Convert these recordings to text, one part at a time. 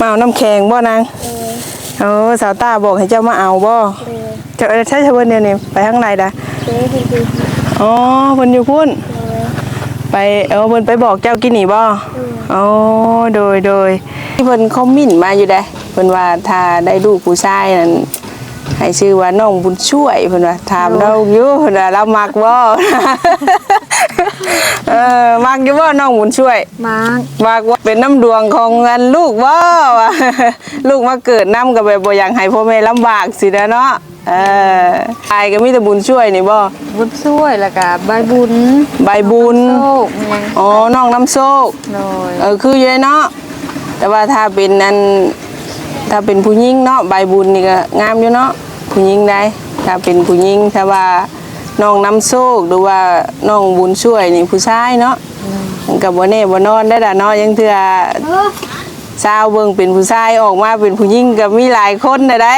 มาเอาน้ำแข็งบ่นางโอ้สาวตาบอกให้เจ้ามาเอาบ่เจ้าใช้ชาวเพิ่นเดียวนี่ไปทางไหนดะเจ๊เป็นคืออ๋อเพิ่นอยู่พุ่นไปเออเพิ่นไปบอกเจ้ากินนี่บ่อ๋อโดยโดยที่เพิ่นคอมเมินต์มาอยู่เด้เพิ่นว่าถ้าได้ลูกผู้ชายนั่น ให้ชื่อว่าน้องบุญช่วยเพิ่นว่าถามเราอยู่เพิ่นว่าเรามักบ่เออมักอยู่บ่น้องบุญช่วยมาร์กว่าว่าเป็นน้ำดวงของเงินลูกว่าวะลูกมาเกิดน้ำกับแบบบ่อยากให้พ่อแม่ลำบากสินะเนาะเออตายก็มีแต่บุญช่วยนี่บ่บุญช่วยแล้วก็ใบบุญใบบุญโชคไงอ๋อน้องน้ำโชคโดยเออคืออยู่เลยเนาะแต่ว่าถ้าเป็นอัน ถ้าเป็นผู้หญิงเนาะใบบุญนี่ก็งามอยู่เนาะผู้หญิงได้ ถ้าเป็นผู้หญิงถ้าว่าน้องน้ำโชคหรือว่าน้องบุญช่วยนี่ผู้ชายเนาะมันก็บ่แน่บ่นอนได้ด่ะเนาะยังเทื่อสาวเบิ่งเป็นผู้ชายออกมาเป็นผู้หญิงก็มีหลายคนนะได้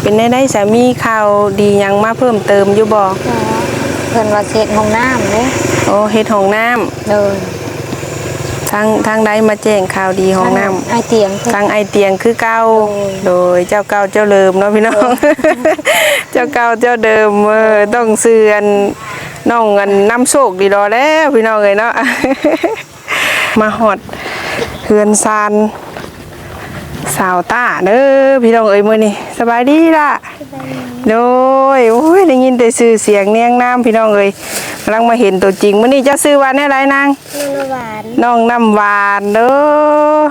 เป็นได้ได้สามีข่าวดีหยังมาเพิ่มเติมอยู่บ่เพิ่นว่าเช็ดห้องน้ำเด้โอ้เฮ็ดห้องน้ำโดย ทางทางใดมาแจ้งข่าวดีห้องน้ำไอเตียงเพิ่นทางไอเตียงคือเก่าโดยเจ้าเก่าเจ้าเดิมเนาะพี่น้องเจ้าเก่าเจ้าเดิมเออต้องเสื่อนน้องกันน้ำโชคดีดอแล้วพี่น้องเอ้ยเนาะมาฮอดเฮือนซานสาวต้าเด้อพี่น้องเอ้ยมื้อนี้สบายดีล่ะโดยโอ้ยได้ยินแต่ชื่อเสียงเนียงน้ำพี่น้องเอ้ยกำ ลังมาเห็นตัวจริงมื้อนี้เจ้าซื้อว่าแน่ไรนางน้ำหวานน้องน้ำหวานเด้อ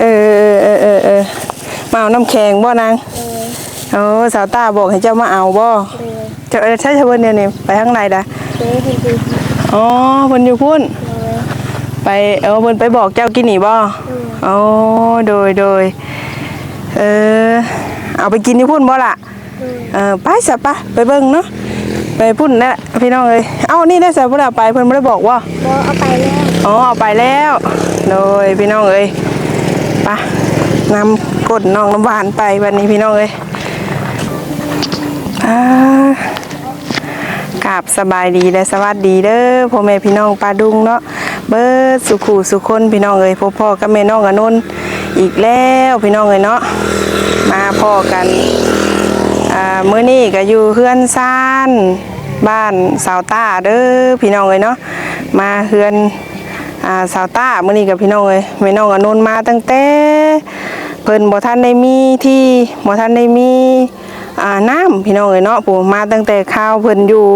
เออเออเออเออมาเอาน้ำแข็งบ่นางโอ้สาวตาบอกให้เจ้ามาเอาบ่เจ้าใช้ชาวเพิ่นเดียวนี่ไปทางไหนดะเจ๊เป็นคืออ๋อเพิ่นอยู่พุ่นไปเออเพิ่นไปบอกเจ้ากินนี่บ่อ๋อโดยโดยเออเอาไปกินที่พุ่นบ่ล่ะเออไปซะปะไปเบิ่งเนาะ ไปพุ่นนะพี่น้องเอ้ยเอ้านี่ได้ซะบ่ล่ะไปเพิ่นบ่ได้บอกว่าบ่เอาไปแล้วอ๋อเอาไปแล้วโดยพี่น้องเอ้ยไปะนำกดน้องน้ำหวานไปวันนี้พี่น้องเอ้ยอ่ากราบสบายดีและสวัสดีเด้อพ่อแม่พี่น้องปลาดุงเนาะเบิดสุขูสุคนพี่น้องเอ้ยพ่อพ่อกับแม่น้องอนนท์อีกแล้วพี่น้องเอ้ยเนาะมาพ่อกันอ่ามื้อนี้ก็อยู่เฮือนซ่าน บ้านสาวต้าเด้อพี่น้องเอ้ยเนาะมาเฮือนอ่าสาวต้ามื้อนี้กับพี่น้องเอ้ยแม่น้องอนนมาตั้งแต่เพิ่นบ่ทันได้มีที่บ่ทันได้มีอ่าน้ำพี่น้องเอ้ยเนาะปู่มาตั้งแต่ข้าวเพิ่นอยู่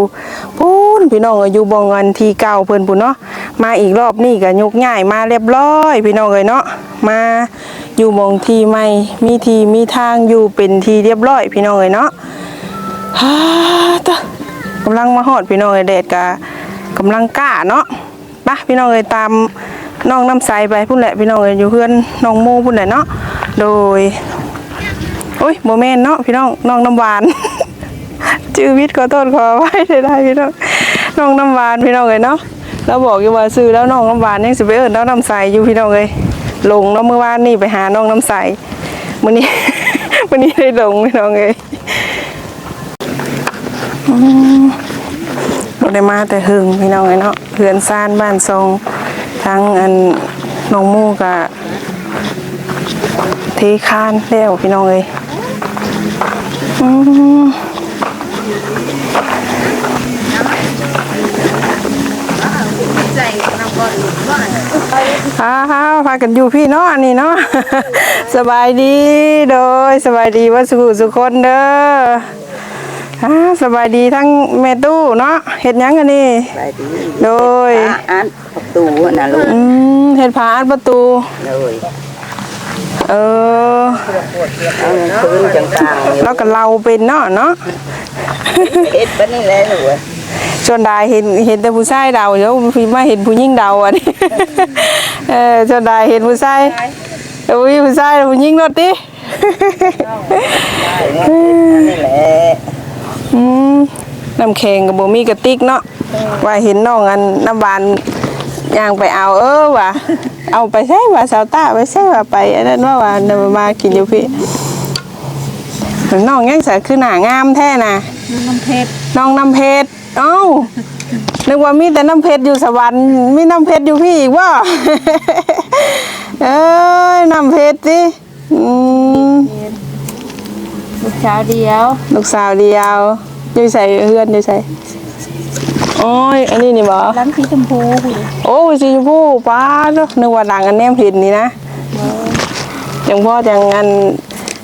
พูนพี่น้องเอ้ยอยู่บ่งอันที่เก่าเพิ่นพุ่เนาะมาอีกรอบนี้ก็ยกย้ายมาเรียบร้อย พี่น้องเอ้ยเนาะมาอยู่มองที่ใหม่มีที่มีทางอยู่เป็นที่เรียบร้อย พี่น้องเอ้ยเนาะฮ่าตะ กำลังมาหอดพี่น้องเอยเดดกะกำลังกล้าเนาะปะพี่น้องเอยตามน้องน้ำใสไปพุ่นแหละพี่น้องเอยอยู่เพื่อนน้องโมพุ่นแหละเนาะโดยโอ้ยโมเมนเนาะพี่น้องน้องน้ำหวานชื่อวิทย์ขอโทษขอไว้ได้ได้พี่น้องน้องน้ำหวานพี่น้องเอยเนาะแล้วบอกอยู่ว่าซื้อแล้วน้องน้ำหวานยังสิไปเอิญน้องน้ำใสอยู่พี่น้องเอยลงเนาะเมื่อวานนี่ไปหาน้องน้ำใสมื้อนี้มื้อนี้ได้ลงพี่น้องเอย เราได้มาแต่หึงพี่น้องไอ้เนาะเพื่อนซ่านบ้านทรงทั้งอันน้องมูกะเทคานแล้วพี่น้องเอ้ยอ้าวพากันอยู่พี่เนาะอันนี้เนาะสบายดีโดยสบายดีว่าสุขสุขคนเด้อ อ่าสบายดีทั้งแม่ตู้เนาะเห็ดหยังกันนี่ ไปดีโดย อ่านประตูน่ะลูกอืมเห็ดผาอัดประตูเลยเออ เอาเงินคืนจังกลางอยู่แล้วก็เราเป็นเนาะเนาะเฮ็ดปะนี่แหละลูกเอ้ยชวนดายเห็นเห็นแต่ผู้ชายเดาเดี๋ยวพี่มาเห็นผู้หญิงเดาอะนี่เออชวนดายเห็นผู้ชายเอ้ยผู้ชายผู้หญิงรถตินี่แหละ อืมน้ำแข็งกับบ่มีกระติกเนาะว่าเห็นน้องอันน้ำบานย่างไปเอาเออว่ะเอาไปใช่ว่าสาวตาไปใช่ว่าไปอันนั้นว่าว่าเดินมากินอยู่พี่น้องยังใส่คือหน้างามแท้น่ะน้ำเพชรน้องน้ำเพชรเอ้านึกว่ามีแต่น้ำเพชรอยู่สวรรค์มีน้ำเพชรอยู่พี่อีกว่าเออน้ำเพชรสิอืม ลูกสาวเดียว ลูกสาวเดียวอยู่ใส่เฮือนอยู่ใส่โอ้ยอันนี้นี่บ่ร้านสีชมพูคุณโอ้ยสีชมพูป้าดนึกว่าดังอันแนมผิดนี่นะยังพ่อจังอัน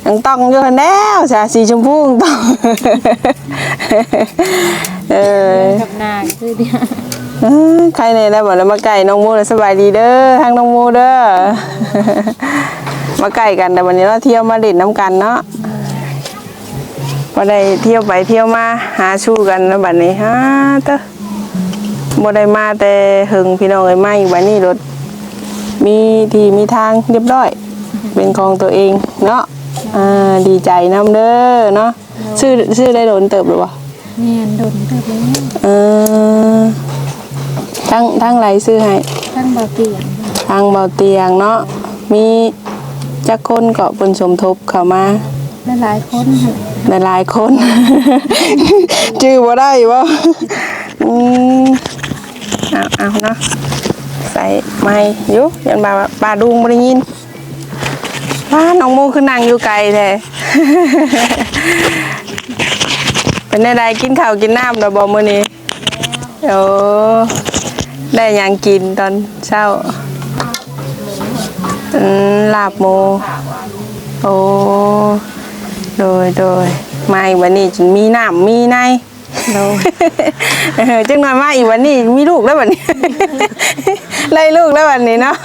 ยังต้องอยู่หั้นแล้วจ้ะสีชมพูยังต้องเออกับนางคือเดียวเอ้ยใครในได้บอกแล้วมาไก่น้องโมเลยสบายดีเด้อทางน้องโมเด้อมาไก่กันแต่วันนี้เราเที่ยวมาเด่นน้ำกันเนาะ พอได้เที่ยวไปเที่ยวมาหาชูกันแล้วบัดนี้ฮะเต้อบ่ได้มาแต่หึงพี่น้องเอ้ยมาอีกวันนี้รถมีที่มีทางเรียบร้อย เป็นของตัวเองเนาะอ่าดีใจน้ำเด้อเนาะชื่อชื่อได้โดนเติบหรือวะเมียนโดนเติบแล้วเออทั้งทั้งไรซื้อให้ตั้งเบาเตียงทางเบาเตียงเนาะมีจักคนก็เป็นสมทบเข้ามาและ หลายคนค่ะหลายๆคนชื่อบ่ได้บ่อืมเอาเอาเนาะใส่ไม้อยู่ยันบาปลาดุงบ่ได้ยินว้าน้องโมคือนั่งอยู่ไกลแท้ เป็นได้ได้กินข้าวกินน้ำแล้วบ่มื้อนี้โอ้ได้หยังกินตอนเช้าอืมลาบหมูโอ้ โดยโดยมาอีกวันนี้จนมีน้ำมีในโดยเออจังหน่อยมาอีกวันนี้มีลูกแล้ววันนี้ไล่ลูกแล้ววันนี้เนาะ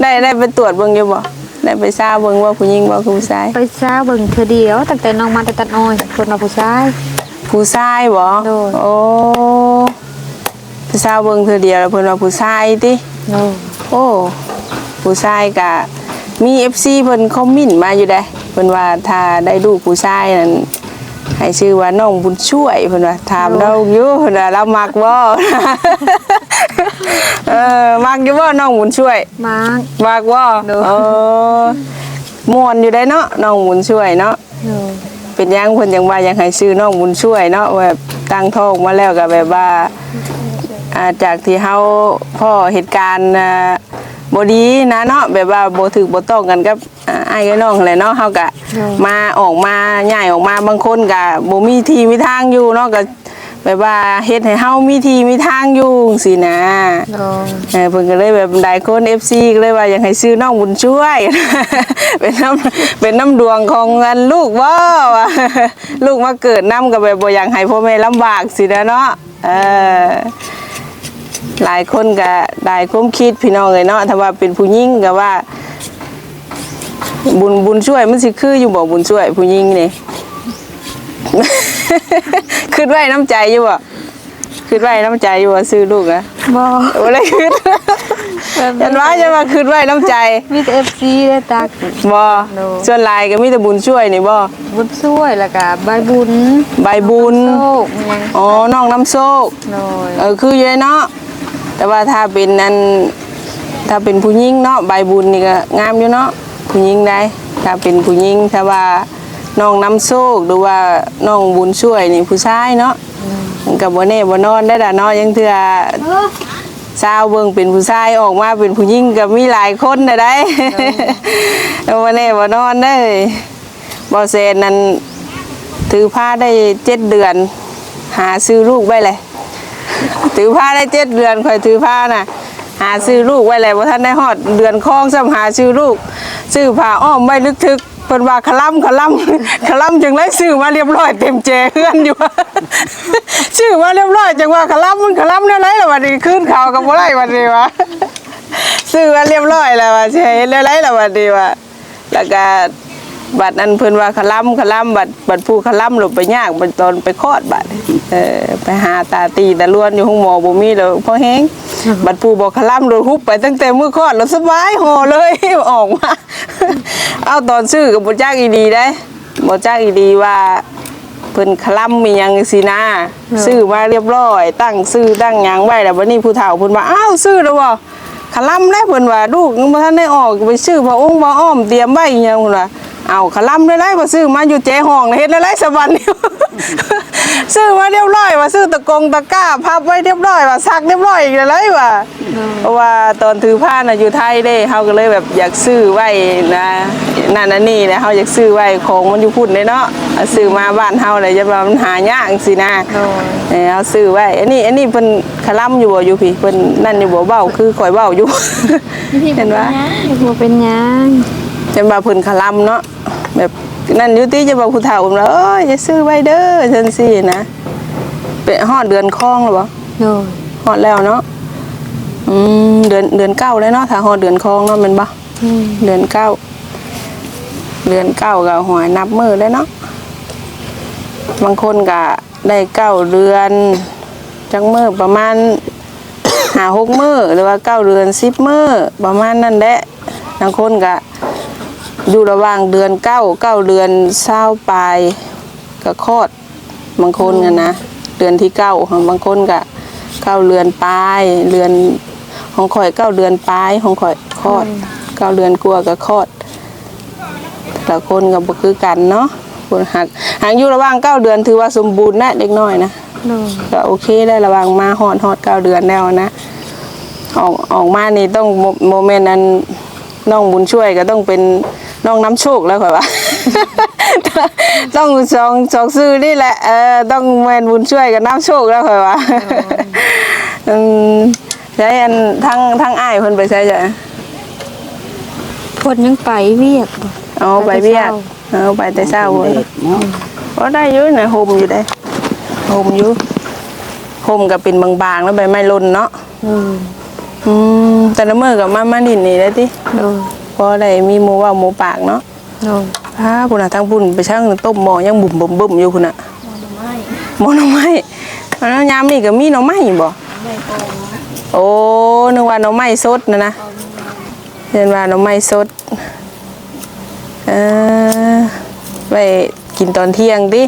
ได้ได้ไปตรวจเบิ่งอยู่บ่ได้ไปทราบเบิ่งว่าผู้หญิงบ่คือผู้ชาย ไปช้าเบิ่งเธอเดียวตั้งแต่น้องมาแต่ตัดอ้อยคนเราผู้ชาย ผู้ชายบ่โดย โอ้ผู้ชายเบิ่งเธอเดียวแล้วเพิ่นว่าผู้ชายติโนโอ้ ผู้ชายก็มี FC เพิ่นคอมเมนต์มาอยู่ได้ เพิ่นว่าถ้าได้ลูกผู้ชายนั่นให้ชื่อว่าน้องบุญช่วยเพิ่นว่าถามเราอยู่เพิ่นว่าเรามักบ่เออมักอยู่บ่น้องบุญช่วยมามักบ่โดยเออม่วนอยู่ได้เนาะน้องบุญช่วยเนาะโนเป็นหยังเพิ่นยังว่าอยากให้ซื้อน้องบุญช่วยเนาะแบบตั้งท้องมาแล้วก็แบบว่าอ่าจากที่เฮาพ่อเหตุการณ์อ่า บ่ดีนะเนาะแบบว่าบ่ถูกบ่ต้องกันกับอ่าอ้ายกับน้องแหละเนาะเฮาก็มาออกมาย้ายออกมาบางคนก็บ่มีที่มีทางอยู่เนาะก็แบบว่าเฮ็ดให้เฮามีที่มีทางอยู่จังซี่นะโนเออเพิ่นก็เลยแบบหลายคน FC ก็เลยว่าอยากให้ซื้อน้องบุญช่วย เป็นน้ำเป็นน้ำดวงของเงินลูกบ่วะลูกมาเกิดน้ำก็แบบบ่อยากให้พ่อแม่ลำบากสินะเนาะเออ หลายคนก็ได้ความคิดพี่น้องเลยเนาะถ้าว่าเป็นผู้หญิงก็ว่า บุญบุญช่วยมันสิคืออยู่บ่บุญช่วย ผู้หญิงนี่คิดไว้น้ำใจอยู่บ่คิดไว้น้ำใจอยู่ว่าซื้อลูกอะบอโอ้เลยคืนยันว่าจะมาคืนไว้น้ำใจมีแต่เอฟซีได้ตัก บ่โน่ ส่วนหลายก็มีแต่บุญช่วยนี่บ่บุญช่วยแล้วก็ใบบุญใบบุญ โชคยังอ๋อน้องน้ำโชคโนยเออคืออยู่เนาะ แต่ว่าถ้าเป็นนันถ้าเป็นผู้หญิงเนาะใบบุญนี่ก็งามอยู่เนาะผู้หญิงได้ ถ้าเป็นผู้หญิงถ้าว่าน้องน้ำโชคหรือว่าน้องบุญช่วยนี่ผู้ชายเนาะมันก็บ่แน่บ่นอนได้ด่ะเนาะยังเทื่อสาวเบิ่งเป็นผู้ชายออกมาเป็นผู้หญิงก็มีหลายคนนะได้เอาวันนี้บ่นอนได้บ่เซนนั้นถือผ้าได้เจ็ดเดือน หาซื้อลูกไว้เลย ถือผ้าได้เจ็ดเดือนคอยถือผ้าน่ะ หาซื้อลูกไว้เลยบ่ทันได้ฮอดเดือนคลองซ้ำหาซื้อลูก ซื้อผ้าอ้อมไว้ลึกทึกเพิ่นว่าขล่ำขล่ำขล่ำจังไรซื้อมาเรียบร้อยเต็มแจเฮือนอยู่ชื่อมาเรียบร้อยจังว่าขล่ำมันขล่ำเนี่ยไรล่ะวันนี้ขึ้นเขากับบ่ไรวันนี้วะซื้อมาเรียบร้อยแล้วว่าสิให้เฮ็ดไรล่ะวันนี้วะแล้วก็ บัดนั้นเพิ่นว่าขะล่ำขะล่ำบัดบัดผู้ขะล่ำหลบไปยากบัดตอนไปคลอดบัดเออไปหาตาตีตาล้วนอยู่ห้องหมอบ่มีแล้วพอแห้งบัดผู้บอกขะล่ำโดนฮุบไปตั้งแต่มื้อคลอดแล้วสบายห่อเลยออกมาเอาตอนซื้อกับบ่จักอีดีได้บ่จักอีดีว่าเพิ่นคลํมีหยังสินะซื้อมาเรียบร้อย ตั้งซื้อตั้งหยังไว้แล้ววันนี้ผู้เฒ่าเพิ่นว่าอ้าวซื้อแล้วบ่คลํได้เพิ่นว่าลูกยังบ่ทันได้ออกไปซื้อพระองค์พระอ้อมเตรียมไว้อีหยังเพิ่นว่า เอาขะลำได้ไรว่าซื้อมาอยู่เจ๊ห้องเฮ็ดได้ไรสวรรค์นี่ซื้อมาเรียบร้อยว่าซื้อตะกงตะกร้าพับไว้เรียบร้อยว่าซักเรียบร้อยอีกแล้วเลยว่ะเพราะว่าตอนถือผ้าน่ะอยู่ไทยเด้เฮาก็เลยแบบอยากซื้อไว้นะนั่นน่ะนี่นะเฮาอยากซื้อไว้ของมันอยู่พุ่นเลยเนาะเอาซื้อมาบ้านเฮาเลยจะว่ามันหายากสินะโดยเออเอาซื้อไว้อันนี้อันนี้เพิ่นคลำอยู่บ่อยู่พี่เพิ่นนั่นอยู่บ่เว้าคือข่อยเว้าอยู่เห็นว่าบ่เป็นหยัง จะมาเพิ่นคลำเนาะแบบนั่นอยู่ติจะบอกผู้เฒ่าผมแล้วเอ้ยจะซื้อไว้เด้อจังซี่นะเป็นฮอดเดือนคองแล้วบ่โดยฮอดแล้วเนาะอืมเดือนเดือนเก้าแล้วเนาะถ้าฮอดเดือนคองเนาะแม่นบ่อืมเดือนเก้าเดือนเก้าก็หวยนับมือแล้วเนาะบางคนก็ได้เก้าเดือนจังมือประมาณหาหกมือหรือว่าเก้าเดือนสิบมือประมาณนั้นแหละบางคนก็ อยู่ระหว่างเดือนเก้าเก้าเดือนเศร้าปลายก็คลอดบางคนกันนะเดือนที่เก้าของบางคนก็เก้าเดือนปลายเดือนของข่อยเก้าเดือนปลายของข่อยคลอดเก้าเดือนกลัวาก็คลอดแต่ละคนก็บ่คือกันเนาะคนหักหางอยู่ระหว่างเก้าเดือนถือว่าสมบูรณ์นะเด็กน้อยนะโดยก็โอเคได้ระวังมาฮอดฮอดเก้าเดือนแล้วนะออกออกมานี่ต้องโมโมเมนต์นั้นน้องบุญช่วยก็ต้องเป็น น้องน้ำโชคแล้วค่ะว่า ต้องสองสองซื้อนี่แหละเออต้องแมนบุญช่วยกับน้ำโชคแล้วค่ะว่าอืมใช้อันทั้งทั้งอ้ายเพิ่นไปใช้จ้ะเพิ่นยังไปเวียกบ่เอาไปเบียกเอาไปแต่เช้าพุ่นเด็กเนาะก็ได้อยู่นะโฮมอยู่ได้โฮมอยู่โฮมก็เป็นบางๆแล้วใบไม้ล่นเนาะโดยอืมแต่ละมื้อก็มามาดินนี่ได้ติโดย พอได้มีหมูเว่าหมูปากเนาะโดยอ้าพุ่นน่ะทางพุ่นไปช่างต้มหม้อยังบุ่มบ่มบ่มอยู่พุ่นน่ะหม้อหน่อไม้หม้อหน่อไม้แล้วยามนี่ก็มีหน่อไม้บ่โอ้นึกว่าหน่อไม้สดนะนะเห็นว่าหน่อไม้สดเออไว้กินตอนเที่ยงดิ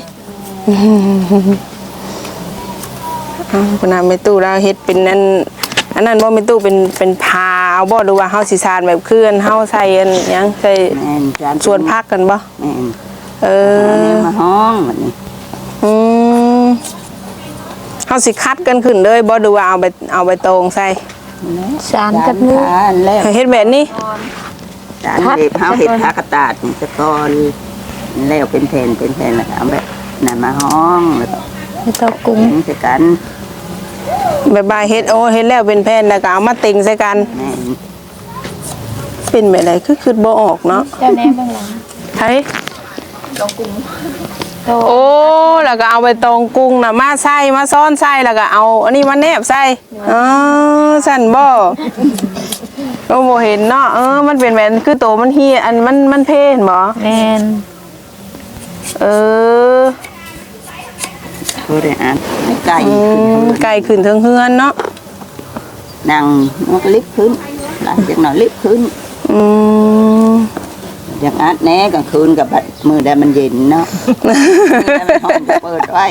อ้าวพุ่นน่ะแม่ตู้เราเฮ็ดเป็นนั่นอันนั้นบ่แม่ตู้เป็นเป็นพา เอาบ่หรือว่าเฮาสิสานแบบเคลื่อนเฮาใส่อันหยังใส่แม่นจานส่วนพักกันบ่แม่นเออันอนี้มาห้องแบบนี้อืมเฮาสิคัดกันขึ้นเลยบ่ดูว่าเอาไปเอาไปตรงใส่สารกับมือ จานแล้วเฮ็ดแบบนี้ จานเด็กเฮาเห็ดทากระตาดนี่ตะกอนแล้วเป็นแผ่นเป็นแผ่นแล้วก็เอาแบบนั่นมาห้องแล้วก็ ไม่ต้องกุ้ง ถึงจะกัน แบบว่าเฮ็ดโอ้เฮ็ดแล้วเป็นแผ่นแล้วก็เอามาติงใส่กัน แม่นเป็นแบบไรคือคือบ่ออกเนาะเจ้าแน่เบื้องหลังไผโอ้แล้วก็เอาไปตรงกุ้งน่ะมาใส่มาซ้อนใส่แล้วก็เอา อันนี้มาแนบใส่อ๋อสั่นบ่เราบ่เห็นเนาะเออมันเป็นแบบคือโตมันเฮียอันมันมันเพนบ่ แม่นเออ ก็ได้อ่านให้ไก่อืขึ้นมไก่ขึ้นเทิงเฮือนเนาะนั่งมันก็ลิฟต์ขึ้นหลังจากนั้นลิฟต์ขึ้นอืมอย่างอาดแหน่กลางคืนกับบัดมือใดมันเย็นเนาะมือใดมันห้องก็เปิดไว้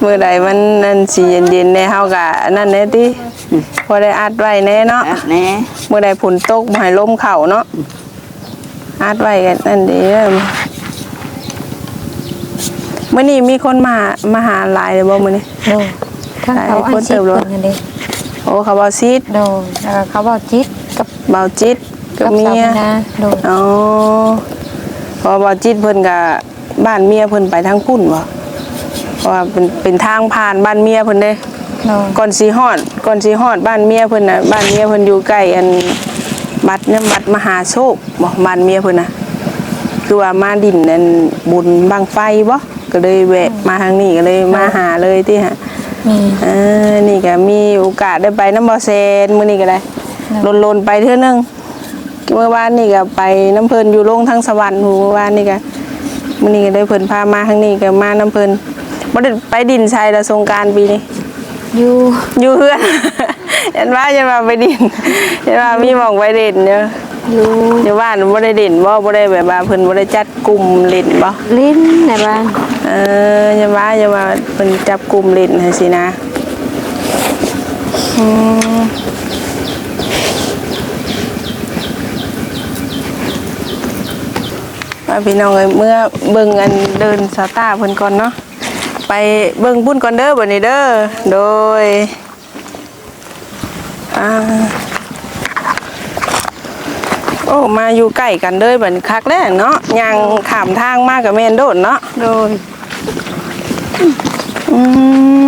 เมื่อใดมันนั่นสิเย็นๆแน่เฮาก็อันนั่นแน่ติพอได้อัดไว้แน่เนาะอาดแหน่เมื่อใดฝนตกบ่ให้ลมเข้าเนาะอัดไว้กันนั่นเด้อ มื้อนี้มีคนมามาหาหลายเลยบ่มื้อนี้โดยทั้งเขาหลายอาคนชีเติพบโตเพิ่นนั่นเด้โอ้เขาบ่ซีดโดยแล้วก็เขาบอกจิตกับเบาจิตกับกับเมีสาวยนาโดยอ๋อเพอบ่จิตเพิ่นก็บ้านเมียเพิ่นไปทางพุ่นบ่เพราะว่าเป็นเป็นทางผ่านบ้านเมียเพิ่นเด้ โดยก่อนสีฮอดก่อนสีฮอดบ้านเมียเพิ่นน่ะบ้านเมียเพิ่นอยู่ใกล้อันบัดเนี่ยบัดมหาโชคบ่บ้านเมียเพิ่นน่ะคือว่ามาดินนั่นบุญบังไฟบ่ ก็เลยแวะมาทางนี้ก็เลยมาหาเลยที่ฮะมีเออนี่ก็มีโอกาสได้ไปน้ำบ่อแซนมื้อนี้ก็ได้ลนๆไปเทื่อนึงเมื่อวานนี่ก็ไปน้ำเพิ่นอยู่ลงทางสวรรค์หูเมื่อวานนี่ก็มื้อนี้ก็ได้เพิ่นพามาทางนี้ก็มาน้ำเพิ่นบ่ได้ไปดินชัยละสงกรารปีนี้อยู่อยู่เพื่อนเห็นว่าจะมาไปดินเห็นว่ามีหมองไปเด่นเนาะ อยู่อยู่บ้านบ่ได้เด่นบ่บ่ได้แบบว่าเพิ่นบ่ได้จัดกลุ่มเล่นบ่ลิ้นในบ้านเอออย่าว่าอย่าว่าเพิ่นจับกลุ่มเล่นให้สินะอืมว่าพี่น้องเอ้ยเมื่อเบิ่งอันเดินสตาร์เพิ่นก่อนเนาะไปเบิ่งบุญก่อนเด้อบัดนี้เด้อโดยอ่าโอ้มาอยู่ใกล้กันเด้อบัดนี้คักแล้วเนาะย่างข้ามทางมากับแม่นโดดเนาะโดยอืม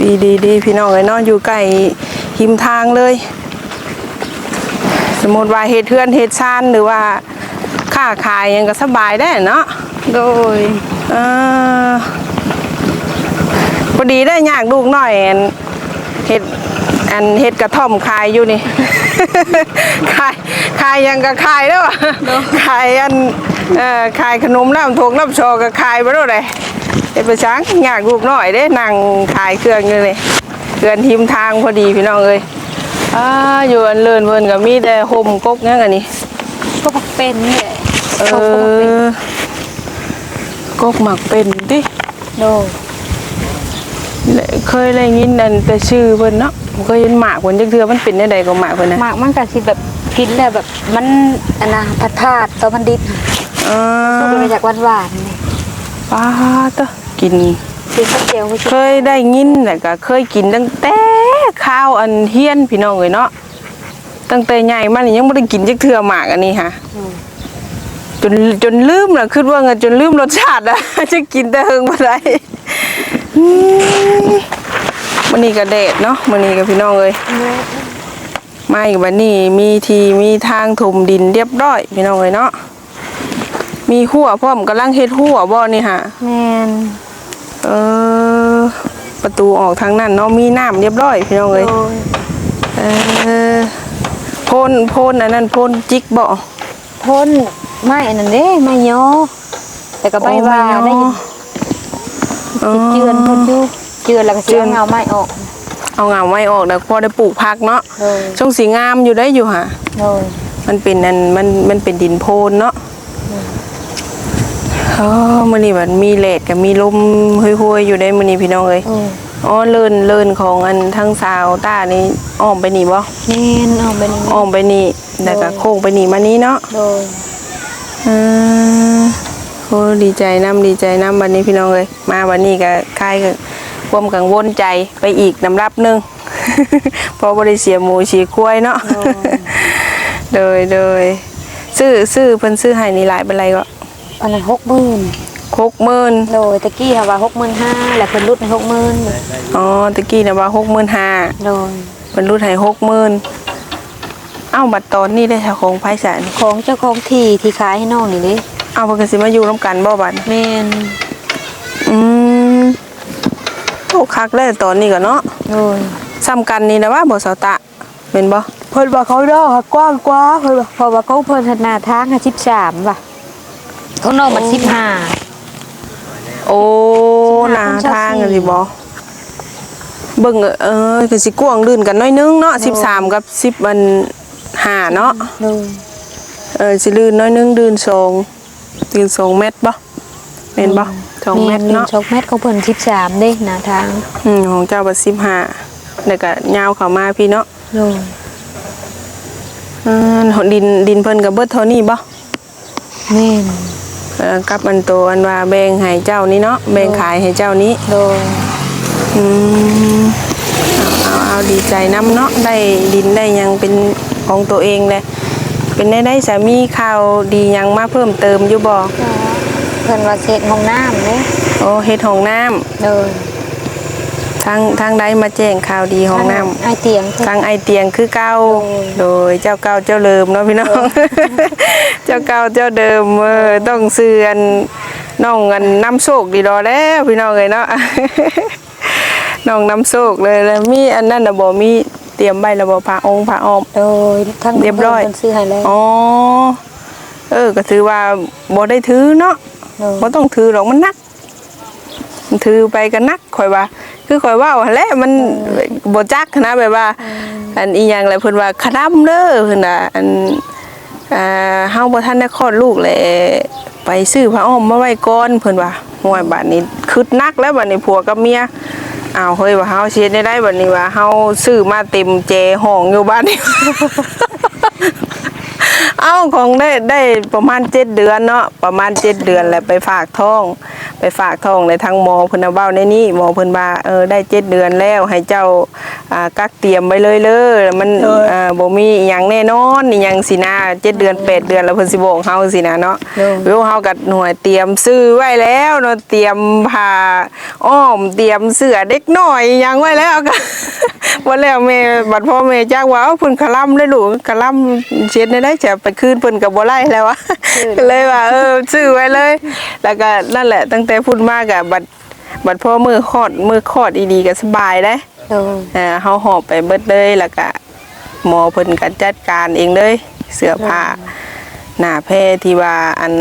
ดีดีดีพี่น้องเอ้ยเนาะอยู่ใกล้หิมทางเลย สมมติว่าเฮ็ดเทือนเฮ็ดชานหรือว่าค้าขายหยังก็สบายได้เนาะโดยเออ พอดีได้อยากลูกหน่อยอันเฮ็ดอันเฮ็ดกระท่อมขายอยู่นี่ ขายขายหยังก็ขายแล้วอะขายอันเอ่อขายขนมน้ำทงน้ำโชก็ขายไปแล้วเลยเฮ็ดไปช้างอยากลูกหน่อยเด้นั่งขายเครื่องอยู่นี่เครื่องทิมทางพอดีพี่น้องเอ้ยอ่าอยู่อันเลินเพิ่นก็มีแต่ห่มกกหยังอันนี้ก็พักเป็นนี่แหละเอเขาก็พักเป็นอกกหมักเป็นดิโดย เคยได้ยินนั่นแต่ชื่อเพิ่นเนาะบ่เคยเห็นหมากเพิ่นจักเทื่อมันเป็นได้ใดก็หมากเพิ่นนะหมากมันก็สิแบบกินแล้วแบบมันอันนะพัดพาดๆตัวมันดิบเอสูอตรมาจากหวานๆนี่ป้าตะกินกินข้าวเจียวก็เคยได้ยินแต่ก็เคยกินตั้งแต่ข้าวอันเฮียนพี่น้องเอ้ยเนาะตั้งแต่ใหญ่มานี่ยังบ่ได้กินจักเทื่อหมากอันนี้ค่ะจนจนลืมน่ะคิดว่าไงจนลืมรสชาติอะจะกินแต่เฮิงบ่ได้อื มมื้อนี้ก็แดดเนาะมื้อนี้ก็พี่น้องเอ้ยมาอีกวันนี้มีทีมีทางถมดินเรียบร้อย พี่น้องเลยเนาะมีหัวพร้อมกำลังเฮ็ดหัวบ่นี่ฮะแมนเออประตูออกทางนั้นเนาะมีน้ำเรียบร้อยพี่น้องเลยโดยเออพ่นพ่นอันนั้นพ่นจิกบ่พ่นไม้อันนั้นเด้ไม้ยอแต่ก็ใบว่าโอ้ได้ม่ยิน เออเจือนพ่นอยู่เจือนแล้วก็เสียเงาไม้ออกเอาเงาไว้ออกแล้วพอได้ปลูกผักเนาะโดยช่วงสีงามอยู่ได้อยู่ฮะโดยมันเป็นอันมันมันเป็นดินโพนเนาะอ๋อมื้อนี้มันมีเลดกับมีลมห้วยๆอยู่ได้มื้อนี้พี่น้องเอ้ยโอ้ยอ๋อเลินเลินของอันทั้งสาวต้านี่อ้อมไปนี่บ่แมนเอาไปนี่อ้อมไปนี่แล้วก็โค้งไปนี่มานี้เนาะโดยอืม โอ้ดีใจน้ำดีใจน้ำวันนี้พี่น้องเลยมาวันนี้ก็คลายกับความกังวลใจไปอีกน้ำรับหนึงเพอบริเสียหมูฉีควายเนาะโดยโดยซื้อซื้อเพิ่นซื้อให้นี่หลายเป็นไรก็อันนั้นหกหมื่นหกหมื่นโดยตะกี้ค่ะว่าหกหมื่นห้าแล้วเพิ่นรุดในหกหมื่นอ๋อตะกี้นะว่าหกหมื่นห้าโดยเพิ่นรูดให้หกหมื่นเอ้าบัตรตอนนี้ได้ชาของไพศาลของเจ้าของที่ที่ขายให้น้องนี่เด้ เอาเพิ่นก็สิมาอยู่ร่วมกันบ่บัดแมนอืมโอ้คักแล้วตอนนี้ก็เนาะโดยซ้ำกันนี่นะว่าบ่สาวตะเป็นบ่เพิ่นว่าเขาดอกกว้างกว่าเพิ่นว่าเพราะว่าเขาเพิ่นหน้าทางค่ะ13ว่ะเขาน้องมัน15โอ้หน้าคุณชอบทางสิกันสิบ่เบิ่งเออคือสิกว้างลื่นกันหน้อยนึงเนาะ13 กับ10มัน5เนาะโดย เออสิลื่นหน้อยนึงลื่นสอง ลื่นสองเมตรบ่แม่นบ่สองเมตรเนาะสองเมตรของเพิ่น13เด้หน้าทางอืมของเจ้าบ่15แล้วก็ยาวเข้ามาพี่เนาะโดยเออดินดินเพิ่นก็เบิดเท่านี้บ่แม่นเอ่อกับอันโตอันว่าแบ่งให้เจ้านี้เนาะแบ่งขายให้เจ้านี้โดยอืมเอาเอาเอาดีใจน้ำเนาะได้ดินได้หยังเป็นของตัวเองเลย เป็นได้ได้สามีข่าวดีหยังมาเพิ่มเติมอยู่บ่เพิ่นว่าเช็ดห้องน้ำเด้โอ้เฮ็ดห้องน้ำโดยทางทางใดมาแจ้งข่าวดีห้องน้ำไอเตียงเพิ่น ทางไอเตียงคือเก่าโดยเจ้าเก่าเจ้าเดิมเนาะพี่น้อง เจ้าเก่าเจ้าเดิมเออต้องซื้ออันน้องอันน้ำโชคดีรอแล้วพี่น้องเลยเนาะ น้องน้ำโชคเลยแล้วมีอันนั้นน่ะบ่มีเตรียมใบระบ่พระองค์พระอ้อม โดยทั้งเรียบร้อยเพิ่นซื้อให้แล้วอ๋อ เออ ก็ถือว่าบ่ได้ถือเนาะโดยบ่ต้องถือหรอกมันหนักมันถือไปก็หนักข่อยว่า คือข่อยว่าหั่นแหละมันบ่จักนะแบบว่า อันอีหยังแหละเพิ่นว่าขะดำเด้อเพิ่นน่ะอันอ่าเฮาบ่ทันได้คลอดลูกเลยไปซื้อผ้าอ้อมมาไว้ก่อนเพิ่นว่าห่วยบัดนี้คึดนักแล้วบัดนี้ผัวกับเมีย อ้าวเฮ้ยว่าเฮาเช็ดได้ได้บัดนี้ว่าเฮาซื้อมาเต็มเจห้องอยู่บ้านนี่ เอ้าของได้ได้ประมาณเจ็ดเดือนเนาะประมาณเจ็ดเดือนแหละไปฝากท้อง ไปฝากท้องในทางหมอเพิ่นเอาเว้าในนี้หมอเพิ่นว่าเออได้เจ็ดเดือนแล้วให้เจ้าอ่ากักเตรียมไว้เลยเลยมันเอ่อบ่มีอหยังแน่นอนอีหยังสินะเจ็ดเดือนแปดเดือนแล้วเพิ่นสิบอกเฮาสินะเนาะเออเวลเฮากับหน่วยเตรียมซื้อไว้แล้วเนาะเตรียมผ้าอ้อมเตรียมเสื้อเด็กน้อยอิหยังไว้แล้วก็ วันแล้วแม่บัดพ่อแม่จ้างว่าเอาเพิ่นคลำเลยลูกคลำเช็ดได้ได้จะไปคืนเพิ่นก็บ่ไล่แล้วอะก็เลยว่าเออซื้อไว้เลย แล้วก็นั่นแหละตั้งแต่พูดมากอะบัดบัดพ่อมือคลอดมือคลอดดีๆก็สบายได้โดยเอ่อเฮาหอบไปเบิดเลยแล้วก็หมอเพิ่นก็จัดการเองเลยเสื้อผ้าหน้าแพรที่ว่าอัน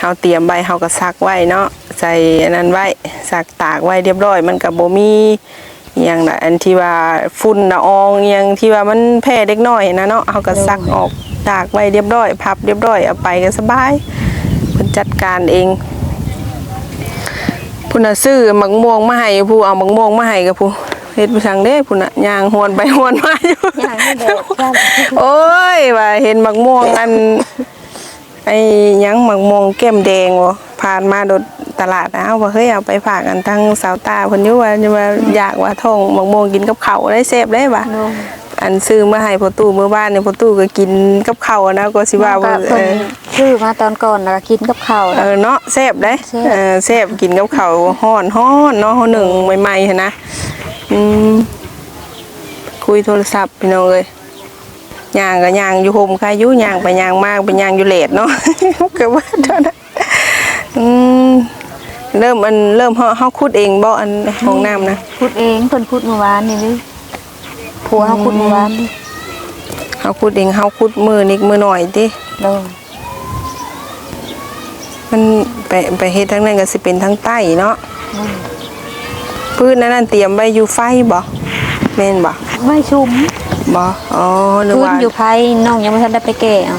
เฮาเตรียมไว้เฮาก็ซักไว้เนาะใส่อันนั้นไว้ซักตากไว้เรียบร้อย มันก็บ่มีอหย่างน่ะอันที่ว่าฝุ่นละอองอหยังที่ว่ามันแพร่เล็กน้อยนะเนาะเฮาก็ซักออก ตากไว้เรียบร้อย พับเรียบร้อยเอาไปก็สบายเพิ่นจัดการเองพุ่นน่ะซื้อหมักม่วงมาให้ผู้เอาหมักม่วงมาให้กับผู้เฮ็ดไปทางเด้พุ่นน่ะย่างหวนไปหวนมาอยู่อย่างนี้แดดจ้าโอ้ยว่าเห็นหมักม่วงอันไอ้หยังหมักม่วงแก้มแดงบ่ผ่านมาโดดตลาดนะเอาว่าเฮ้ยเอาไปฝากกันทั้งสาวตาเพิ่นอยู่ว่าจะว่าอยากว่าท้องหมักม่วงกินกับข้าวได้แซ่บได้บ่ะโดย อันซื้อมาให้พ่อตู้มื้อบ้านนี่พ่อตู้ก็กินกับข้าวนะก็สิว่าก็บ่เอเพิ่นอชื่อมาตอนก่อนแล้วก็กินกับข้าวเออเนาะแซ่บได้แซ่บ เออแซ่บกินกับข้าวฮ้อนฮ้อนเนาะเขาหนึ่งใหม่ๆหั้นนะอืมคุยโทรศัพท์พี่น้องเอ้ยย่างก็ย่างอยู่โฮมค่ะอยู่ย่างไปย่างมากไปย่างอยู่เลดเนาะ ก็ว่าเท่านั้นอืมเริ่มอันเริ่มเฮาเฮาขุดเองบ่อันห้องน้ำนะ พูดเองเพิ่นพูดเมื่อวานนี่เลยผั วเฮาพูดเมื่อวานนี่เฮาขุดเองเฮาขุดมือนิดมือหน่อยติโดยมันไปไปเฮ็ดทั้งนั้นก็สิเป็นทั้งใต้เนาะพื้นนั้นนะเตรียมไว้อยู่ไฟบ่แม่นบ่ไม่ชุมบ่อ๋อนึกพื้นว่าอยู่ไผน้องยังไม่ทันได้ไปแก่เอา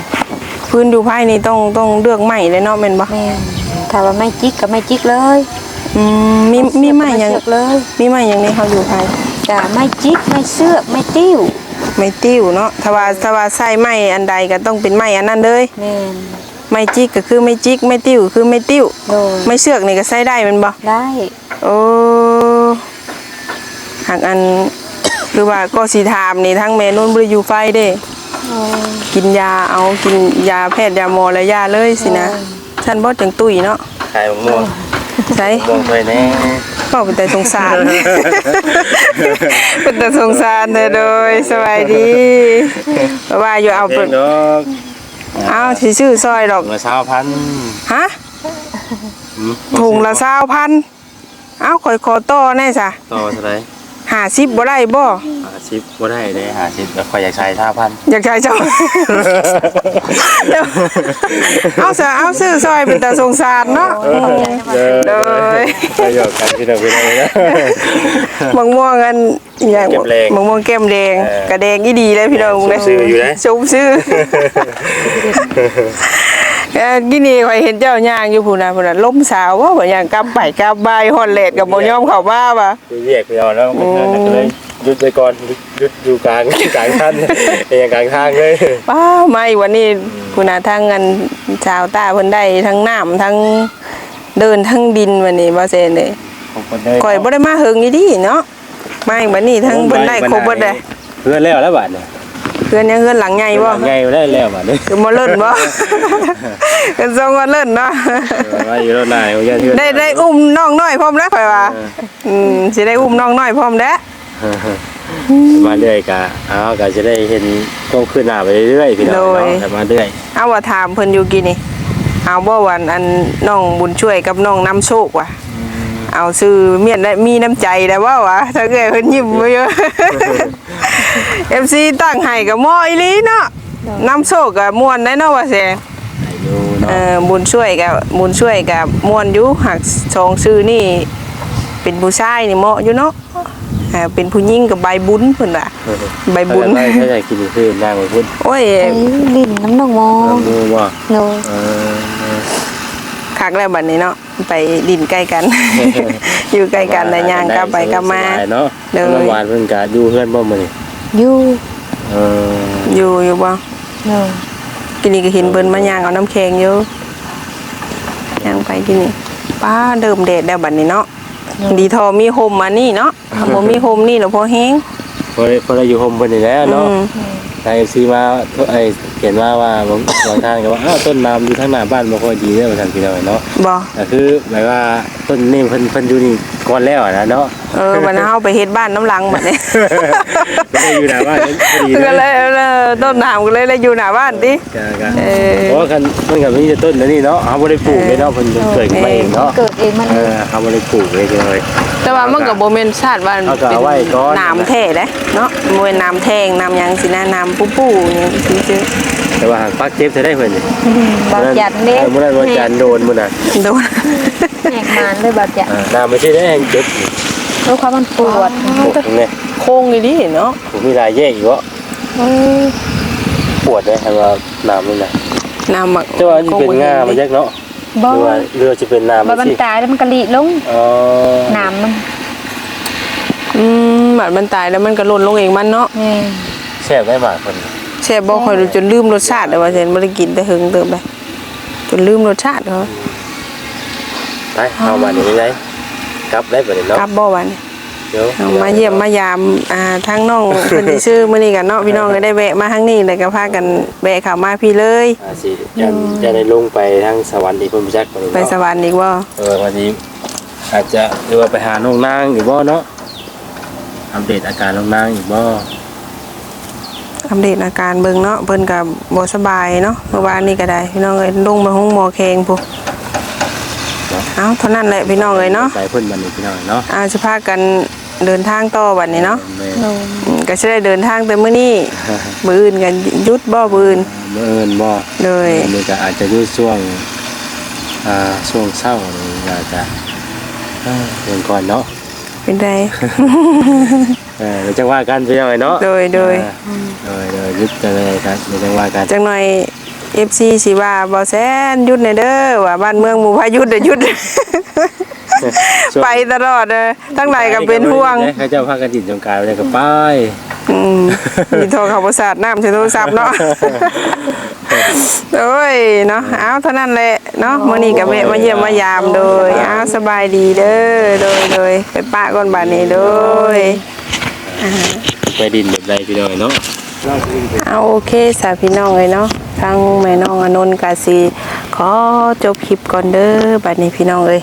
พื้นอยู่ไผนี่ต้องต้องเลือกใหม่เลยเนาะแม่นบ่แม่นถ้าว่าไม่จิกก็ไม่จิกเลยอืมมีมีใหม่หยังเสือกเลย มีใหม่หยังนี่เขาอยู่ไผ จ้ะไม่จิกไม่เสือกไม่ติ้วไม่ติ้วเนาะถ้าว่าถ้าว่าใส่ไม้อันใดก็ต้องเป็นไม้อันนั้นเลย แม่นไม้จิกก็คือไม่จิกไม่ติ้วคือไม่ติ้ว โดยไม่เชือกนี่ก็ใส่ได้แม่นบ่ ได้โอ้หากอันหรือว่าก็สิถามนี่ทั้งแม่นุ่นบ่ได้อยู่ไฟเด้ โอ้ย กินยาเอากินยาแพทย์ยาหมอและยาเลยสินะฉันบ่จังตุ้ยเนาะขายมะม่วงใช่ม่วงถ้วยแน่ ก็เป็นแต่สงสาร เป็นแต่สงสารเด้อโดยสบายดีเพราะว่าอยู่เอาเพีเปิยดงดอกเอาสิซื้อซอยดอกมาเช้าพันฮะถุงละ20,000เอาข่อยขอต่อแน่ซะต่อเท่าไหร 50บ่ได้บ่หาสิบบ่ได้เลยหาสิบแล้วคอยอยากใช้เช้าพันอยากใช้เจ้า เอาซะเอาซื้อซอยเป็นแต่สงสารเนาะ เด้อเลยประโยชน์กันพี่น้องพี่น้องนะ มะม่วงอันอหย่างแก้มแดงมะม่วงแก้มแดงเออกระแดงอีดีเลยพี่น้องสมชื่ออยู่นะสมชื่อ เอ่อกินี่ข่อยเห็นเจ้าย่างอยู่พุ่นน่ะพุ่นน่ะล้มสาวว่าบ่ย่างกลับไปกลับไปฮอนเลดกับบ่ยอมเข้ามาว่ะ คือแยกไปเอาแล้วมันก็เลยหยุดไปก่อนหยุดอยู่กลาง กลางท่านเองกลางทางเลยป้าไม่วันนี้พุ่นน่ะทั้งอันชาวตาเพิ่นได้ทั้งน้ำทั้งเดินทั้งดินวันนี้บ่เซนเลยของคนเลยข่อยบ่ได้มาเฮิงอีดีเนาะไม่บัดนี้ทั้งเพิ่นได้ครบเบิดเลยเพื่อนแล้วแล้วบาดเนี่ยเพื่อนยังเฮือนหลังใหญ่บ่ไงได้แล้วบาดเนี่ยคือมาเล่นบ่กันทรงมาเล่นเนาะมาอยู่แล้วนายว่าจะเชื่อได้ได้อุ้มน้องน้อยพร้อมแล้วข่อยว่าเอออืมสิได้อุ้มน้องน้อยพร้อมแล้วมาเรื่อยกะเอาก็จะได้เห็นกล้องขึ้นหน้าไปเรื่อยๆพี่น้องเนาะแต่มาเรื่อยเอาว่าถามเพิ่นอยู่กี่นี่เอาบ่วันอันน้องบุญช่วยกับน้องน้ำโชคว่ะ เอาซื้อเมียนได้มีน้ำใจได้ว่าวะถ้าเกิดเพิ่นยิ้มบ่เยอะ FC ตั้งให้กับหมออีหลีเนาะน้ำโชคกับม่วนได้เนาะว่าแซงอยู่เอเนาะอบุญช่วยกับบุญช่วยกับมวนอยู่หักสองชื่อนี่ เป็นผู้ชายนี่เหมาะอยู่เนาะอ่าเป็นผู้หญิงกับใบบุญเพิ่นว่าใบบุญ ถ้าถ้าอยากกินคือนางไปพูดโอ้ยไอ้ลิ้นน้ำนองมองมือว่าโดยเออคักแล้วบัดนี้เนาะ ไปดินใกล้กัน อยู่ใกล้กันแต่ย่างกลับไปกลับมาสบยเนาะเด้อน้ำหวานเพิ่นก็อยู่เฮือนบ่มื้อนี้อยู่เอออยู่อยู่บ่เนาะกินนี่ก็เห็นเบิ่นมาย่างเอาน้ำแข็งอยู่ย่างไปกินนี่ป้าเดิมแดดแล้วบัดนี้เนาะดีทอมีโฮมมานี่เนาะถ้าบ่มีโฮมนี่แล้วพอแห้งพอได้พอได้อยู่โฮมเพิ่นนี่แหล้วเนาะ อืมนายซีมาไอ้เขียนว่าว่าบางบางท่านก็ว่าอ้าวต้นน้ำอยู่ทางหน้าบ้านบ่ค่อยดีเด้อว่าซั่นพี่น้องเนาะบ่ก็คือหมายว่าต้นนี่เพิ่นเพิ่นอยู่นี่ก่อนแล้วอะนะเนาะเออบัดนี้เฮาไปเฮ็ดบ้านน้ำหลังบัดนี้ไม่ได้อยู่หน้าบ้านพอดีก็นะเลยเออต้นน้ำก็เลยเลยอยู่หน้าบ้านติก็ก็เออเพราะว่าคันมันก็มีแต่ต้นแล้วนี่เนาะเฮาบ่ได้ปลูกเลยเนาะเพิ่นเกิดขึ้นมาเองเนาะเกิดเองมันเออเฮาบ่ได้ปลูกเลยเลยแต่ว่ามันก็บ่แม่นชาติว่าเอาก็เอาไว้ก่อนน้ำแท้เด้เนาะบ่แม่นน้ำแทงน้ำหยังสินะน้ำปู้ๆหยังซื่อ แต่ว่าหางปักเจ็บจะได้เพิ่นนี่บาดจัดเด้เออมื้อนั้นว่าจันโดนมื้อน่ะๆโดนแหกมานเลยบาดจัดอ่าน้ำไม่ใช่ได้แห้งเจ็บนี่เพราะความมันปวดปวดตรงนี้โค้งนี่ดิเนาะผมมีรายแยกอีกวะเออปวดเลยครับว่าน้ำนี่นะน้ำมักจะว่าจะเป็นง่ามันยักเนาะบ่หรือว่าเรือจะเป็นน้ำบามัดมันสิตายแล้วมันกะลิลงอ๋อน้ำมันอืมบัดมันตายแล้วมันก็หล่นลงเองมันเนาะแม่แซ่บได้มากคน แซ่บบ่ค่อยรู้จนลืมรสชาติเลยว่าเช่นบ่ได้กินแต่หึงเติมไปจนลืมรสชาติเขาไปเอามานี่ได้กลับได้ปะเนี่ยเนาะกลับบ่วันเดี๋ยวเอามาเยี่ยมมายามอ่าทั้งน้องเพิ่นสิชื่อมื้อนี้กันเนาะพี่น้องก็ได้แวะมาทางนี้แล้วก็พากันแวะเข้ามาพี่เลย อาสิจะจะได้ลงไปทางสวรรค์ที่เพิ่นไปจักคนนี้ไปสเนาะวรรค์อีกบ่เออวันนี้อาจจะหรือว่าไปหาน้องนางอีกบ่เนาะอัปเดตอาการน้องนางอีกบ่ อัปเดตอาการเบิ่งเนาะเพิ่นก็บ่สบายเนาะเมื่อวานนี้ก็ได้พี่น้องเอ้ยลงมาห้องหมอแขงพุเอ้าเท่านั้นแหละพี่น้องเอ้ยเนาะไปเพิ่นบัดนี้พี่น้องเนาะอาสิพากันเดินทางต่อบัดนี้เนาะแม่อืมก็สิได้เดินทางแต่มื้อนี้มื้ออื่นกันหยุดบ่มื้ออื่นเมื่อเอิญบ่เลยอันนี้ก็อาจจะอยู่ช่วงอ่าช่วงเช้านี่อาจจะเอ้อเดือนก่อนเนาะเป็นได เออเดี๋ยวจะว่ากันไปยังไงเนาะโดยโดย เออโดยโดยยึดจะเลยครับเดี๋ยวจะว่ากันจังหน่อย FC สิว่าบ่แซนหยุดแน่เด้อว่าบ้านเมืองหมู่พายุดเด้อหยุด ไปตลอดเลยทั้งหลายก็เป็นห่วงเขาเจ้าพากันจิตจงกายไปเลยก็ไปอืมมีโทรเข้าประสาทน้ำใช้โทรศัพท์เนาะ โอ้ยเนาะเอาเท่านั้นแหละเนาะมื้อนี้ก็แวะมาเยี่ยมมายามโดยเอาสบายดีเด้อโดยโดยไปป้าก่อนบัดนี้โดย ไปดินแบบใดพี่น้อยเนาะเอาโอเคสาพี่น้องเลยเนาะทั้งแม่น้องอนนท์กาสีขอจบคลิปก่อนเด้อบัดนี้พี่น้องเอ้ย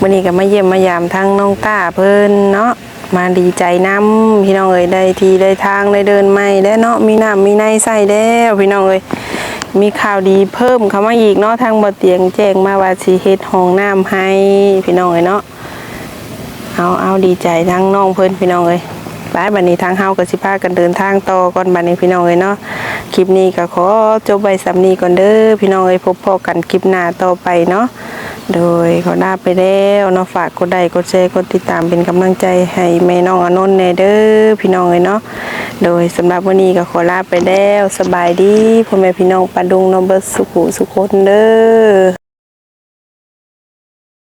มื้อนี้ก็มาเยี่ยมมายามทั้งน้องต้าเพิ่นเนาะมาดีใจนํพี่น้องเอ้ยได้ทีได้ทางได้เดินใหม่ได้เนาะมีน้ำมีในใส่แล้วพี่น้องเอ้ยมีข่าวดีเพิ่มเข้ามาอีกเนาะทางบ่เตียงแจ้งมาว่าสิเฮ็ดห้องน้ำให้พี่น้องเอ้ยเนาะเอาเอาดีใจทั้งน้องเพิ่นพี่น้องเอ้ย บายบันนี้ทางเฮาก็สิพากันเดินทางต่อก่อนบัดนี้พี่น้องเอ้ยเนาะคลิปนี้ก็ขอจบไว้สำนีก่อนเด้อพี่น้องเอ้ยพบพอกันคลิปหน้าต่อไปเนาะโดยขอลาไปแล้วเนาะฝากกดไลค์กดแชร์กดติดตามเป็นกำลังใจให้แม่น้องอนนท์แน่เด้อพี่น้องเอ้ยเนาะโดยสำหรับวันนี้ก็ขอลาไปแล้วสบายดีพ่อแม่พี่น้องปาดุงเนาะเบิดสุขุสุขคนเด้อ